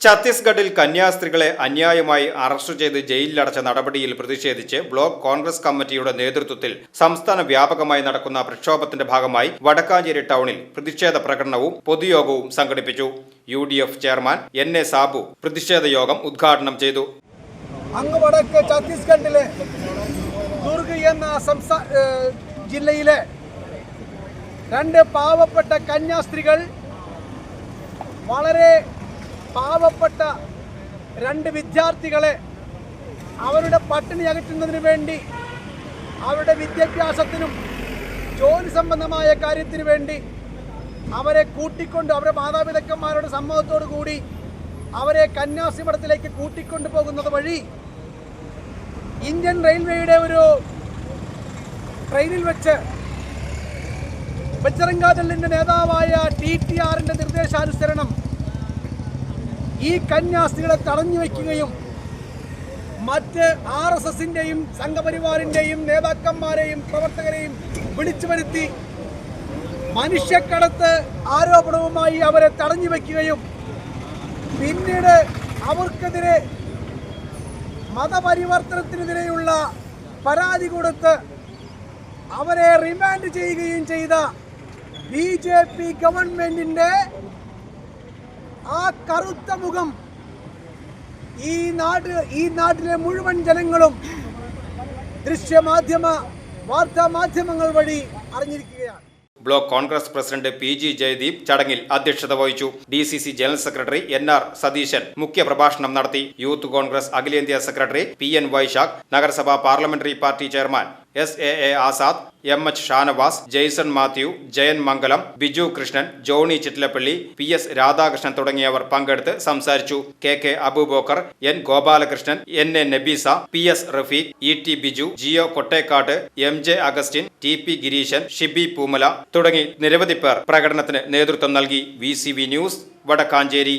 ഛത്തീസ്ഗഡിൽ കന്യാസ്ത്രീകളെ അന്യായമായി അറസ്റ്റ് ചെയ്ത് ജയിലിലടച്ച നടപടിയിൽ പ്രതിഷേധിച്ച് ബ്ലോക്ക് കോൺഗ്രസ് കമ്മിറ്റിയുടെ നേതൃത്വത്തിൽ സംസ്ഥാന വ്യാപകമായി നടക്കുന്ന പ്രക്ഷോഭത്തിന്റെ ഭാഗമായി വടക്കാഞ്ചേരി ടൗണിൽ പ്രതിഷേധ പ്രകടനവും പൊതുയോഗവും സംഘടിപ്പിച്ചു. U chairman N A Sabu പ്രതിഷേധ യോഗം ഉദ്ഘാടനം ചെയ്തു. അങ്ങ് വടക്ക് ഛത്തീസ്ഗഡിലെ ദുർഗ് എന്ന ജില്ലയിലെ രണ്ട് പാവപ്പെട്ട കന്യാസ്ത്രീകൾ വളരെ പാവപ്പെട്ട രണ്ട് വിദ്യാർത്ഥികളെ അവരുടെ പട്ടിണി അകറ്റുന്നതിന് വേണ്ടി അവരുടെ വിദ്യാഭ്യാസത്തിനും ജോലി സംബന്ധമായ കാര്യത്തിനു വേണ്ടി അവരെ കൂട്ടിക്കൊണ്ട് അവരുടെ മാതാപിതാക്കന്മാരുടെ സമ്മതത്തോടു കൂടി അവരെ കന്യാസിമഠത്തിലേക്ക് കൂട്ടിക്കൊണ്ടു പോകുന്നത് വഴി ഇന്ത്യൻ റെയിൽവേയുടെ ഒരു ട്രെയിനിൽ വെച്ച് ബജറംഗാദളിന്റെ നേതാവായ ടി ടി ആറിന്റെ നിർദ്ദേശാനുസരണം ഈ കന്യാസ്ത്രീകളെ തടഞ്ഞു വയ്ക്കുകയും മറ്റ് ആർ എസ് എസിന്റെയും സംഘപരിവാറിന്റെയും നേതാക്കന്മാരെയും പ്രവർത്തകരെയും വിളിച്ചു വരുത്തി മനുഷ്യക്കടത്ത് ആരോപണവുമായി അവരെ തടഞ്ഞു വയ്ക്കുകയും പിന്നീട് അവർക്കെതിരെ മതപരിവർത്തനത്തിനെതിരെയുള്ള പരാതി കൊടുത്ത് അവരെ റിമാൻഡ് ചെയ്യുകയും ചെയ്ത ബി ജെ പി ഗവൺമെന്റിന്റെ ആ കറുത്ത മുഖം ഈ നാട് ഈ നാട്ടിലെ മുഴുവൻ ജനങ്ങളും ദൃശ്യമാധ്യമ വാർത്താ മാധ്യമങ്ങൾ വഴി അറിഞ്ഞിരിക്കുകയാണ്. Block Congress president P G Jayadeep ചടങ്ങിൽ അധ്യക്ഷത വഹിച്ചു. D C C general secretary N R Satheesan മുഖ്യപ്രഭാഷണം നടത്തി. യൂത്ത് കോൺഗ്രസ് അഖിലേന്ത്യാ സെക്രട്ടറി പി എൻ വൈശാഖ് നഗരസഭാ parliamentary party chairman S A A Azad M H Shanavas Jaison Mathew Jayan Mangalam Biju Krishnan Johny Chittilappally P S Radhakrishnan തുടങ്ങിയവർ പങ്കെടുത്ത് സംസാരിച്ചു. K K Aboobacker N Gopalakrishnan N A Nabeesa P S Rafeeq E T Biju Jio Kottekkad M J Augustine T P Gireesan Shibi Poomala തുടങ്ങി നിരവധി പേർ പ്രകടനത്തിന് നേതൃത്വം നൽകി. V news Vadakkanchery.